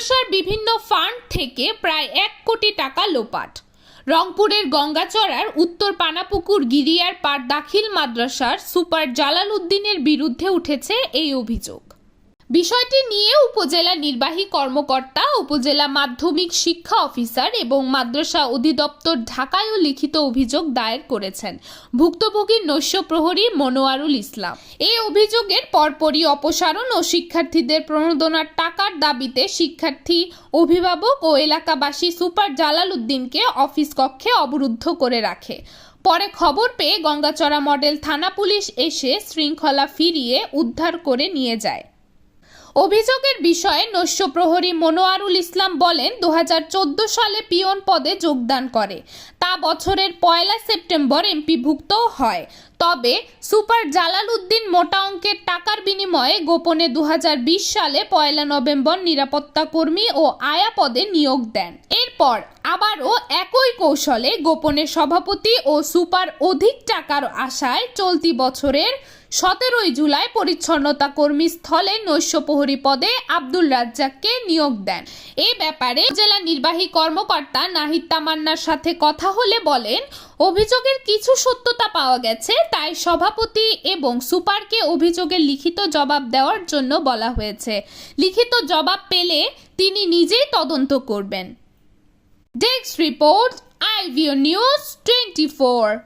মাদ্রাসার বিভিন্ন ফান্ড থেকে প্রায় এক কোটি টাকা লোপাট। রংপুরের গঙ্গাচড়ার উত্তর পানাপুকুর গিরিয়ার পার দাখিল মাদ্রাসার সুপার জালাল উদ্দিনের বিরুদ্ধে উঠেছে এই অভিযোগ। বিষয়টি নিয়ে উপজেলা নির্বাহী কর্মকর্তা, উপজেলা মাধ্যমিক শিক্ষা অফিসার এবং মাদ্রাসা অধিদপ্তর ঢাকায়ও লিখিত অভিযোগ দায়ের করেছেন। ভুক্তভোগী নৈশ প্রহরী মনোয়ারুল ইসলাম। এই অভিযোগের পরপরই অপসারণ ও শিক্ষার্থীদের প্রণোদনার টাকার দাবিতে শিক্ষার্থী, অভিভাবক ও এলাকাবাসী সুপার জালাল উদ্দিনকে অফিস কক্ষে অবরুদ্ধ করে রাখে। পরে খবর পেয়ে গঙ্গাচড়া মডেল থানা পুলিশ এসে শৃঙ্খলা ফিরিয়ে উদ্ধার করে নিয়ে যায়। অভিযোগের বিষয়ে নৈশ প্রহরী মনোয়ারুল ইসলাম বলেন দু হাজার চোদ্দ সালে পিয়ন পদে যোগদান করে। তা বছরের পয়লা সেপ্টেম্বর এমপিভুক্ত হয়। তবে সুপার জালাল উদ্দিন মোটা অঙ্কের টাকার বিনিময়ে গোপনে দু হাজার বিশ সালে পয়লা নভেম্বর নিরাপত্তা কর্মী ও আয়া পদে নিয়োগ দেন। এরপর আবারও একই কৌশলে গোপনে সভাপতি ও সুপার অধিক টাকার আশায় চলতি বছরের সতেরোই জুলাই পরিচ্ছন্নতা কর্মী স্থলে নৈশ প্রহরী পদে আব্দুল রাজ্জাককে নিয়োগ দেন। এ ব্যাপারে জেলা নির্বাহী কর্মকর্তা নাহিদ তামান্নার সাথে কথা হলে বলেন, অভিযোগের কিছু সত্যতা পাওয়া গেছে, তাই সভাপতি এবং সুপারকে অভিযোগের লিখিত জবাব দেওয়ার জন্য বলা হয়েছে। লিখিত জবাব পেলে তিনি নিজেই তদন্ত করবেন। Dix report. IVO News 24.